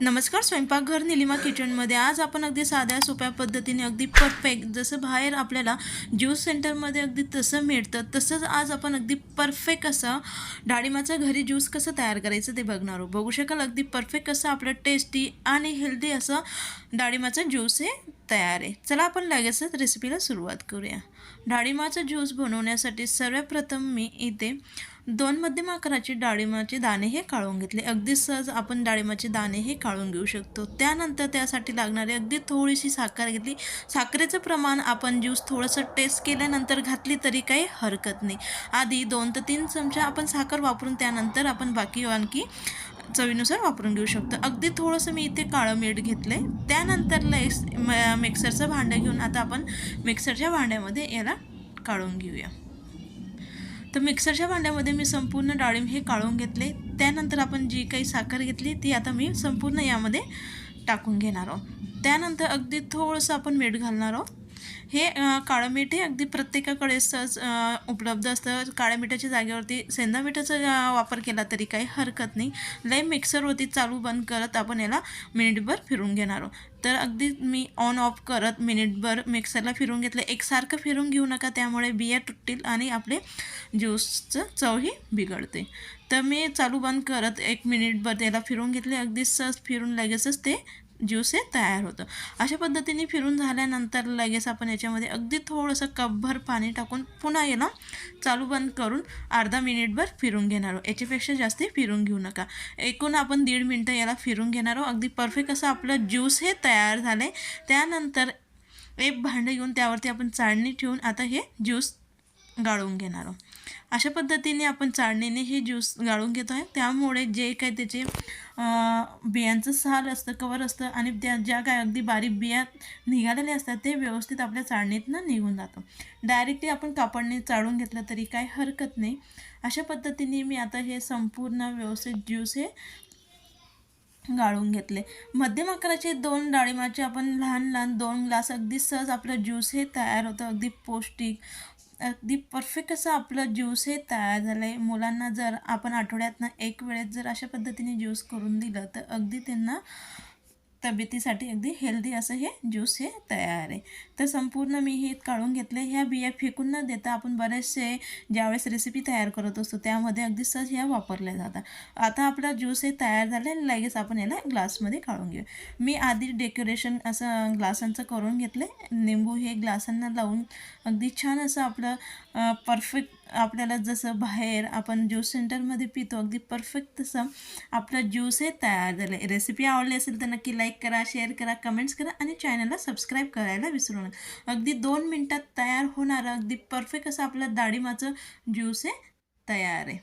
नमस्कार स्वयंपाकघर निलिमा किचनमध्ये. आज आपण अगदी साध्या सोप्या पद्धतीने अगदी परफेक्ट जसं बाहेर आपल्याला ज्यूस सेंटरमध्ये अगदी तसं मिळतं तसंच आज आपण अगदी परफेक्ट असं डाळिंबाचं घरी ज्यूस कसं तयार करायचं ते बघणार आहोत. बघू शकाल अगदी परफेक्ट असं आपलं टेस्टी आणि हेल्दी असं डाळिंबाचं ज्यूस हे तयार आहे. चला आपण लगेचच रेसिपीला सुरुवात करूया. डाळिंबाचं ज्यूस बनवण्यासाठी सर्वप्रथम मी इथे दोन मध्यम आकाराचे डाळिंबाचे दाणे हे काढून घेतले. अगदी सहज आपण डाळिंबाचे दाणे हे काढून घेऊ शकतो. त्यानंतर त्यासाठी लागणारी अगदी थोडीशी साखर घेतली. साखरेचं प्रमाण आपण ज्यूस थोडंसं टेस्ट केल्यानंतर घातली तरी काही हरकत नाही. आधी दोन ते तीन चमचा आपण साखर वापरून त्यानंतर आपण बाकी आणखी चवीनुसार वापरून घेऊ शकतो. अगदी थोडंसं मी इथे काळं मीठ घेतलं आहे त्यानंतर लेस म- मिक्सरचं भांडं घेऊन आता आपण मिक्सरच्या भांड्यामध्ये याला काढून घेऊया. तर मिक्सरच्या भांड्यामध्ये मी संपूर्ण डाळिंब हे काढून घेतले. त्यानंतर आपण जी काही साखर घेतली ती आता मी संपूर्ण यामध्ये टाकून घेणार आहोत. त्यानंतर अगदी थोडंसं आपण मीठ घालणार आहोत. हे काळं मीठ हे अगदी प्रत्येकाकडे सहज उपलब्ध असतं. काळ्या मिठाच्या जागेवरती सेंधा मिठाचा वापर केला तरी काही हरकत नाही. लय मिक्सरवरती चालू बंद करत आपण याला मिनिटभर फिरून घेणार आहोत. तर अगदी मी ऑन ऑफ करत मिनिटभर मिक्सरला फिरून घेतलं. एकसारखं फिरून घेऊ नका त्यामुळे बिया तुटतील आणि आपले ज्यूसचं चवही बिघडते. तर मी चालू बंद करत एक मिनिटभर त्याला फिरून घेतले. अगदी सहज फिरून लगेचच ते ज्यूस हे तयार होतं. अशा पद्धतीने फिरून झाल्यानंतर लगेच आपण याच्यामध्ये अगदी थोडंसं कपभर पाणी टाकून पुन्हा याला चालू बंद करून अर्धा मिनिटभर फिरून घेणार आहोत. याच्यापेक्षा जास्त फिरून घेऊ नका. एकूण आपण दीड मिनटं याला फिरून घेणार आहोत. अगदी परफेक्ट असं आपलं ज्यूस हे तयार झालं आहे त्यानंतर एक भांडं घेऊन त्यावरती आपण चाळणी ठेवून आता हे ज्यूस गाळून घेणार आहोत. अशा पद्धतीने आपण चाळणीने हे ज्यूस गाळून घेतो आहे त्यामुळे जे काही त्याचे बियांचं साल असतं कवर असतं आणि त्या ज्या काय अगदी बारीक बिया निघालेल्या असतात ते व्यवस्थित आपल्या चाळणीतनं निघून जातं. डायरेक्टली आपण कापडने चाळून घेतलं तरी काही हरकत नाही. अशा पद्धतीने मी आता हे संपूर्ण व्यवस्थित ज्यूस हे गाळून घेतले. मध्यम आकाराचे दोन डाळिंबाचे आपण लहान लहान दोन ग्लास अगदी सहज आपलं ज्यूस हे तयार होतं. अगदी पौष्टिक अगदी परफेक्ट असं आपलं ज्यूस हे तयार झालं आहे मुलांना जर आपण आठवड्यातनं एक वेळेत जर अशा पद्धतीने ज्यूस करून दिलं तर अगदी त्यांना तब्येतीसाठी अगदी हेल्दी असं हे ज्यूस हे तयार आहे. तर संपूर्ण मी हे काढून घेतले. ह्या बिया फेकून न देता आपण बरेचसे ज्यावेळेस रेसिपी तयार करत असतो त्यामध्ये अगदी सहज ह्या वापरल्या जातात. आता आपला ज्यूस हे तयार झालं आहे लगेच आपण याला ग्लासमध्ये काढून घेऊ. मी आधी डेकोरेशन असं ग्लासांचं करून घेतलं. निंबू हे ग्लासांना लावून अगदी छान असं आपलं परफेक्ट आपल्याला जसं बाहेर आपण ज्यूस सेंटरमध्ये पितो अगदी परफेक्ट तसं आपलं ज्यूस हे तयार झालं आहे रेसिपी आवडली असेल तर नक्की लाईक करा शेअर करा कमेंट्स करा आणि चॅनलला सबस्क्राईब करायला विसरू नका. अगदी दोन मिनटात तयार होणारं अगदी परफेक्ट असं आपलं डाळिंबाचं ज्यूस हे तयार आहे.